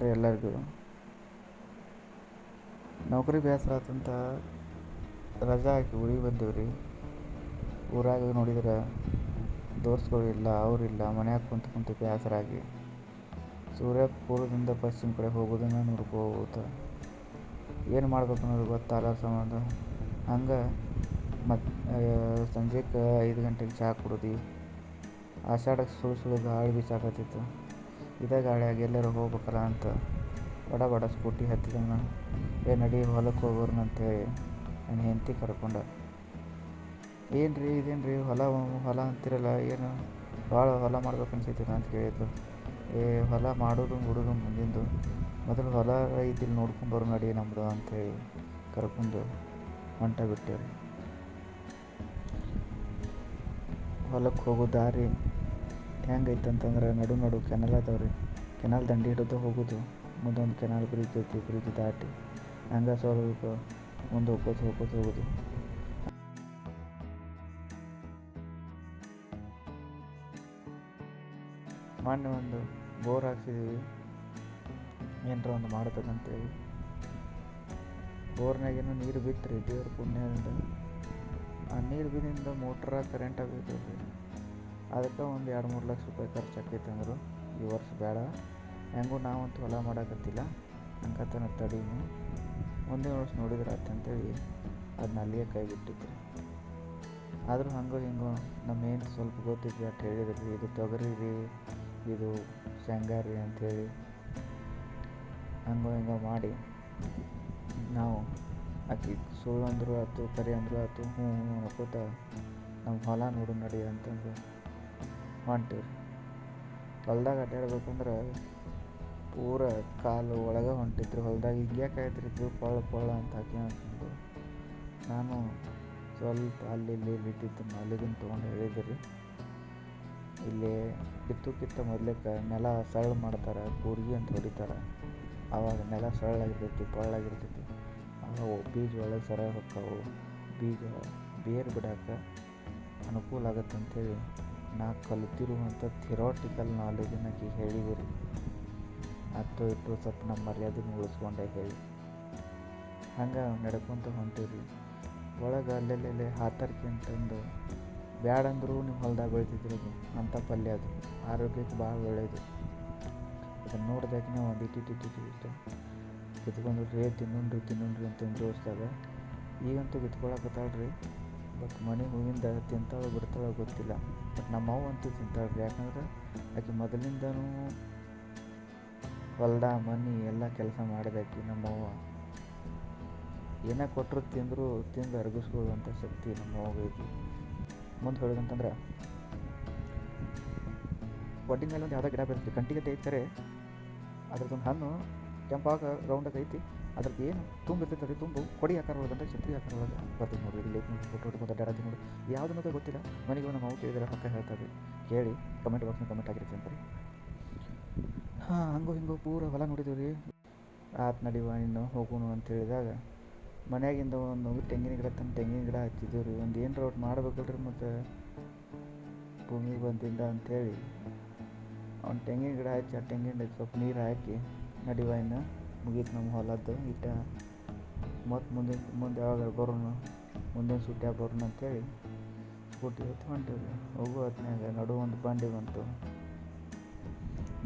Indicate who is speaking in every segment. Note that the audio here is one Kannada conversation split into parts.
Speaker 1: ರೀ ಎಲ್ಲರಿಗೂ. ನೌಕರಿ ಬೇಸರ ಆತಂತ ರಜಾ ಹಾಕಿ ಊರಿಗೆ ಬಂದೀವಿ ರೀ ಊರಾಗ ನೋಡಿದ್ರೆ ದೋಸ್ತ್ಗಳು ಇಲ್ಲ ಅವರಿಲ್ಲ ಮನ್ಯಾಗ ಕುಂತು ಕುಂತು ಬೇಸರಾಗಿ. ಸೂರ್ಯ ಪೂರ್ವದಿಂದ ಪಶ್ಚಿಮ ಕಡೆ ಹೋಗೋದನ್ನ ನೋಡ್ಕೋತ ಏನು ಮಾಡ್ಬೇಕು ಅನ್ನೋದು ಗೊತ್ತಾಗಲ್ಲ ಸಂಬಂಧ ಹಂಗೆ ಮತ್ತು ಸಂಜೆಗೆ ಐದು ಗಂಟೆಗೆ ಚಹಾ ಕುಡ್ದು ಆಷಾಢಕ್ಕೆ ಸುಳು ಸುಳು ಗಾಳಿ ಬೀಸಾಕತ್ತಿತ್ತು. ಇದೇ ಗಾಳಿಯಾಗ ಎಲ್ಲರೂ ಹೋಗ್ಬೇಕಲ್ಲ ಅಂತ ಬಡ ಬಡ ಸ್ಕೂಟಿ ಹತ್ತಿದವನ ಏ, ನಡಿ ಹೊಲಕ್ಕೆ ಹೋಗೋರ್ನ ಅಂತೇಳಿ ನನ್ನ ಹೆಂಡತಿ ಕರ್ಕೊಂಡ. ಏನು ರೀ ಇದೇನು ರೀ ಹೊಲ ಹೊಲ ಅಂತಿರಲ್ಲ, ಏನು? ಭಾಳ ಹೊಲ ಮಾಡ್ಬೇಕು ಅನ್ಸೈತಿಲ್ಲ ಅಂತ ಕೇಳಿದ್ರು. ಏ, ಹೊಲ ಮಾಡೋದು ಮುಡೋದು ಮುಂದಿಂದು. ಮೊದಲು ಹೊಲ ಇದ್ದಿಲ್ಲಿ ನೋಡ್ಕೊಂಡು ಬರೋ ನಡಿ ನಮ್ಮದು ಅಂಥೇಳಿ ಕರ್ಕೊಂಡು ಹೊಂಟ ಬಿಟ್ಟೇವ್ರಿ ಹೊಲಕ್ಕೆ ಹೋಗೋ ದಾರಿ ಹೆಂಗೈತೆ ಅಂತಂದ್ರೆ ನಡು ನಡು ಕೆನಲ್ ಅದಾವೆ ರೀ ಕೆನಲ್ ದಂಡಿ ಹಿಡಿದು ಹೋಗೋದು. ಮುಂದೊಂದು ಕೆನಲ್ ಬ್ರಿಜ್ ಐತಿ ಬ್ರಿಜ್ ದಾಟಿ. ಹಂಗೆ ಸ್ವಲ್ಪ ಮುಂದೆ ಹೋಗೋದು ಹೋಗೋದು ಹೋಗೋದು. ಮೊನ್ನೆ ಒಂದು ಬೋರ್ ಹಾಕ್ಸಿದ್ದೀವಿ ಏನರ ಒಂದು ಮಾಡ್ಬೇಕಂತೇಳಿ ಬೋರ್ನಾಗೇನು ನೀರು ಬಿತ್ತು ರೀ ದೇವ್ರ ಪುಣ್ಯದಿಂದ. ಆ ನೀರು ಬಿದ್ದಿಂದ ಮೋಟ್ರ, ಕರೆಂಟ್ ಆಗೈತೆ ರೀ ಅದಕ್ಕೆ ಒಂದು ಎರಡು ಮೂರು ಲಕ್ಷ ರೂಪಾಯಿ ಖರ್ಚು ಆಕೈತೆ ಅಂದರು. ಈ ವರ್ಷ ಬೇಡ. ಹೆಂಗೂ ನಾವಂತೂ ಹೊಲ ಮಾಡೋಕತ್ತಿಲ್ಲ. ಹಂಗತನ ತಡೀನಿ. ಮುಂದಿನ ವರ್ಷ ನೋಡಿದ್ರೆ ಅಂತೇಳಿ ಅದನ್ನ ಅಲ್ಲಿಯೇ ಕೈ ಬಿಟ್ಟಿತ್ತು ಆದರೂ ಹಂಗೋ ಹಿಂಗೋ ನಮ್ಮ ಏನು ಸ್ವಲ್ಪ ಗೊತ್ತಿದ್ವಿ ಅಂತ ಹೇಳಿದ್ರಿ. ಇದು ತೊಗರಿ ರೀ ಇದು ಶೇಂಗಾ ರೀ ಅಂಥೇಳಿ ಹಂಗೋ ಹಿಂಗೋ ಮಾಡಿ ನಾವು ಆಕಿ ಸುಳ್ಳು ಅಂದರೂ ಆಯ್ತು ಕರಿ ಅಂದರೂ ಆಯ್ತು ಹ್ಞೂ ಹ್ಞೂ ಅನ್ಕೋತ ನಮ್ಮ ಹೊಲ ನೋಡು ನಡಿ ಅಂತಂದು ಹೊಂಟೀವಿ ಹೊಲ್ದಾಗ ಅಡ್ಡಾಡ್ಬೇಕಂದ್ರೆ ಪೂರ ಕಾಲು ಒಳಗೆ ಹೊಂಟಿದ್ರು. ಹೊಲ್ದಾಗ ಹಿಂಗೆ ಆಯ್ತಿರಿದ್ರು ಪೊಳ್ಳ ಪೊಳ್ಳ ಅಂತ ಹಾಕಿ ಅಂತಂದು ನಾನು ಸ್ವಲ್ಪ ಅಲ್ಲಿ ಇಲ್ಲಿ ಬಿದ್ದಿದ್ದು ಅಲ್ಲಿಗಿನ ತೊಗೊಂಡು ಹೇಳಿದ್ರಿ ಇಲ್ಲಿ ಕಿತ್ತು ಮೊದಲಕ್ಕೆ ನೆಲ ಸರಳ ಮಾಡ್ತಾರೆ ಕೂರ್ಗಿ ಅಂತ ಹೊಡಿತಾರೆ. ಆವಾಗ ನೆಲ ಸರಳಾಗಿರ್ತೈತಿ ಪೊಳ್ಳಾಗಿರ್ತೈತಿ ಆವಾಗ ಬೀಜ ಒಳಗೆ ಸರಳ ಹೋಗ್ತಾವೆ ಬೀಜ ಬೇರು ಬಿಡಾಕ ಅನುಕೂಲ ಆಗುತ್ತೆ ಅಂಥೇಳಿ ನಾ ಕಲಿತಿರುವಂಥ ಥಿರೋಟಿಕಲ್ ನಾಲೆಜನ್ನ ಆಕೆ ರೀ ಅತ್ತು ಇಟ್ಟು ಸ್ವಲ್ಪ ನಮ್ಮ ಮರ್ಯಾದೆ ಉಳಿಸ್ಕೊಂಡೆ ಹೇಳಿ. ಹಂಗೆ ನಡ್ಕೊತ ಹೊಂಟಿರಿ. ಒಳಗೆ ಅಲ್ಲೆಲ್ಲೆಲ್ಲಿ ಹಾತರ್ಕಿ ಅಂತಂದು ಬ್ಯಾಡಂದ್ರೂ ನಿಮ್ಮ ಹೊಲ್ದಾಗ ಬೆಳಿತಿದ್ರಿ ಅಂಥ ಪಲ್ಯ ಅದು. ಆರೋಗ್ಯಕ್ಕೆ ಭಾಳ ಒಳ್ಳೆಯದು ಅದನ್ನು ನೋಡ್ದಾಗಿನ ಒಂದು ಇಟ್ಟಿಟ್ಟಿಟ್ಟು ಇಟ್ಟು ಕಿತ್ಕೊಂಡು ರೇ ತಿನ್ನುಂಡ್ರಿ ತಿನ್ನುಂಡ್ರಿ ಅಂತಂದು ಜೋಡಿಸ್ದಾಗ ಈಗಂತೂ ಕಿತ್ಕೊಳಕತ್ತಾಳ್ರಿ ಬಟ್ ಮನೆ ಹೂವಿಂದ ತಿಂತಾಳೋ ಬಿಡ್ತಾಳೋ ಗೊತ್ತಿಲ್ಲ. ಬಟ್ ನಮ್ಮ ಅವ್ವ ಅಂತೂ ತಿಂತಾಳೆ ಯಾಕಂದ್ರೆ ಆಕೆ ಮೊದಲಿಂದನೂ ಹೊಲ್ದ, ಮನೆ ಎಲ್ಲ ಕೆಲಸ ಮಾಡಿದಾಕಿ ನಮ್ಮವ್ವ ಏನೇ ಕೊಟ್ಟರು ತಿಂದರೂ, ತಿಂದು ಅರಗಿಸ್ಕೊಳ್ಳುವಂಥ ಶಕ್ತಿ ನಮ್ಮ ಅವ್ವಗೆ ಐತಿ. ಮುಂದೆ ಹೇಳೋದಂತಂದ್ರೆ ಒಡ್ಡಿನ ಮೇಲೆ ಒಂದು ಯಾವುದೋ ಗಿಡ ಬೆಳೆಸ್ತೀವಿ ಕಂಟಿಗೆ ತೆಗಿತಾರೆ ಅದ್ರದ್ದೊಂದು ಹಣ್ಣು ಕೆಂಪಾಗ ರೌಂಡಾಗಿ ಐತಿ ಅದ್ರದ್ದು ಏನು? ತುಂಬ ಇರ್ತೈತೆ ತುಂಬು. ಕೊಡಿ ಆಕಾರ ಒಳಗಂದ್ರೆ ಛತ್ರಿ ಆಕಾರ ಒಳಗೆ ಬರ್ತೀವಿ ನೋಡಿ ಇಲ್ಲಿ ಫೋಟೋ ಹಿಡ್ಕೊಂಡು ಅಡ್ಡಾಡತ್ತೀವಿ ನೋಡಿ ಯಾವುದು ಮತ್ತೆ ಗೊತ್ತಿಲ್ಲ. ಮನೆಗೆ ಒಂದು ಅವ್ರು ಕೇಳಿದ್ರೆ ಪಕ್ಕ ಹೇಳ್ತಾರೆ. ಕೇಳಿ ಕಮೆಂಟ್ ಬಾಕ್ಸ್ನ ಕಮೆಂಟ್ ಆಗಿರುತ್ತೆ ಅಂತಾರೆ. ಹಾಂ, ಹಂಗೋ ಹಿಂಗೋ ಪೂರ ಹೊಲ ನೋಡಿದ್ದೀವಿ ರೀ ಆತ್ ನಡಿವ ಇನ್ನು ಹೋಗೋಣ ಅಂತ ಹೇಳಿದಾಗ ಮನೆಯಾಗಿಂದ ಒಂದು ತೆಂಗಿನ ಗಿಡ ತಂದು ತೆಂಗಿನ ಗಿಡ ಹಚ್ಚಿದ್ದೀವಿ ರೀ ಒಂದು ಏನು ರೋಟ್ ಮಾಡ್ಬೇಕಲ್ರಿ ಮತ್ತು? ಭೂಮಿಗೆ ಬಂದಿಂದ ಅಂಥೇಳಿ ಅವ್ನು ತೆಂಗಿನ ಗಿಡ ಹಚ್ಚಿ ಆ ತೆಂಗಿನ ಸ್ವಲ್ಪ ನೀರು ಹಾಕಿ ನಡಿವ ಮುಗೀತು ನಮ್ಮ ಹೊಲದ್ದು. ಇಟ್ಟ ಮತ್ತು ಮುಂದೆ ಮುಂದೆ ಯಾವಾಗ ಬರೋಣ, ಮುಂದಿನ ಸುಟ್ಯಾಗ ಬರೋಣ ಅಂತೇಳಿ ಸ್ಕೂಟಿ ಹೊಂಟಿವಿ. ಹೋಗು ಹೊತ್ತಿನಾಗ ನಡು ಒಂದು ಬಂಡಿ ಬಂತು.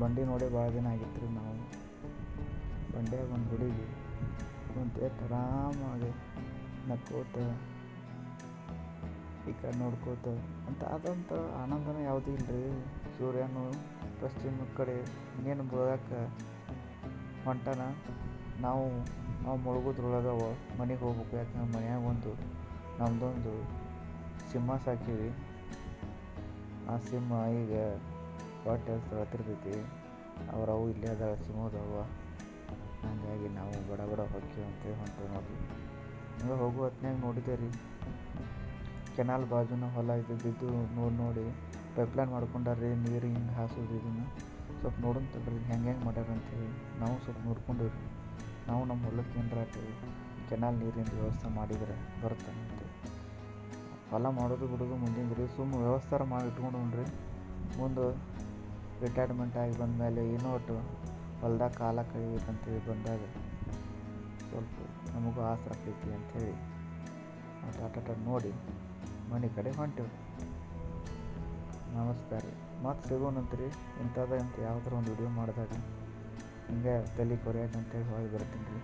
Speaker 1: ಬಂಡಿ ನೋಡಿ ಭಾಳ ದಿನ ಆಗಿತ್ತು ರೀ ನಾವು. ಬಂಡ್ಯಾಗ ಒಂದು ಹುಡುಗಿ ಕುಂತು ಆರಾಮಾಗಿ ನಕ್ಕೋತ, ಈ ಕಡೆ ನೋಡ್ಕೋತ, ಅಂತ ಅದಂಥ ಆನಂದನ ಯಾವುದೂ ಇಲ್ಲ ರೀ ಸೂರ್ಯನು ಪಶ್ಚಿಮ ಕಡೆ ಇನ್ನೇನು ಮುಳುಗಕ್ಕೆ ಹೊಂಟಾನ ನಾವು ನಾವು ಮುಳುಗೋದ್ರೊಳಗವ ಮನೆಗೆ ಹೋಗ್ಬೇಕು. ಯಾಕಂದ್ರೆ ಮನ್ಯಾಗ ಒಂದು ನಮ್ಮದೊಂದು ಸಿಂಹ ಸಾಕೀವಿ ಆ ಸಿಂಹ ಈಗ ಹೊಟ್ಟೆ ಸಳತಿರ್ತೈತಿ ಅವ್ರ ಅವು ಇಲ್ಲೇ ಅದಾವ. ಸಿಂಹದವ ಹಂಗಾಗಿ ನಾವು ಬಡ ಬಡ ಹೊಕ್ಕೀವಿ ಅಂತೇಳಿ ಹೊಂಟು ನೋಡ್ರಿ. ಹಂಗೆ ಹೋಗೋ ಹೊತ್ನಾಗ ನೋಡಿದೆ ರೀ. ಕೆನಾಲ್ ಬಾಜುನ ಹೊಲ ಇದ್ದಿದ್ದು ನೋಡಿ ನೋಡಿ ಪೈಪ್ಲೈನ್ ಮಾಡ್ಕೊಂಡಾರ್ರಿ, ನೀರು ಹಿಂಗೆ ಹಾಸೋದು ಇದನ್ನು. ಸ್ವಲ್ಪ ನೋಡೋಣ ತಗೊಳ್ರಿ ಹೆಂಗೆ ಹೆಂಗೆ ಮಾಡ್ಯಾರ ಅಂತೇಳಿ. ನಾವು ಸ್ವಲ್ಪ ನೋಡ್ಕೊಂಡಿವ್ರಿ. ನಾವು ನಮ್ಮ ಹೊಲಕ್ಕೆ ಏನರ ಕೆನಾಲ್ ನೀರಿನ ವ್ಯವಸ್ಥೆ ಮಾಡಿದರೆ ಬರುತ್ತೆ ಅಂತ ಹೊಲ ಮಾಡೋದು ಬಿಡೋದು ಮುಂದಿನ ರೀ ಸುಮ್ಮ ವ್ಯವಸ್ಥೆ ಮಾಡಿ ಇಟ್ಕೊಂಡು ಮುಂದೆ ರಿಟೈರ್ಮೆಂಟ್ ಆಗಿ ಬಂದಮೇಲೆ ಏನೋ ಒಟ್ಟು ಹೊಲ್ದಾಗ ಕಾಲ ಕಳಿಬೇಕಂತೇಳಿ ಬಂದಾಗ ಸ್ವಲ್ಪ ನಮಗೂ ಆಸೆ ಆಗ್ತೈತಿ ಅಂಥೇಳಿ ಆಟ ಆಟಾಟ ನೋಡಿ, ಮನೆ ಕಡೆ ಹೊಂಟೇವು ನಮಸ್ಕಾರ ರೀ. ಮತ್ತೆ ಸಿಗೋಣಂತ್ರಿ ಇಂಥದ್ದು ಅಂತ ಯಾವ್ದಾರ ಒಂದು ವಿಡಿಯೋ ಮಾಡಿದಾಗ ಹಿಂಗೆ ತಲೆ ಕೊರಿಯಾಕ ಅಂತೇಳಿ ಬರ್ತೀನಿ ರೀ.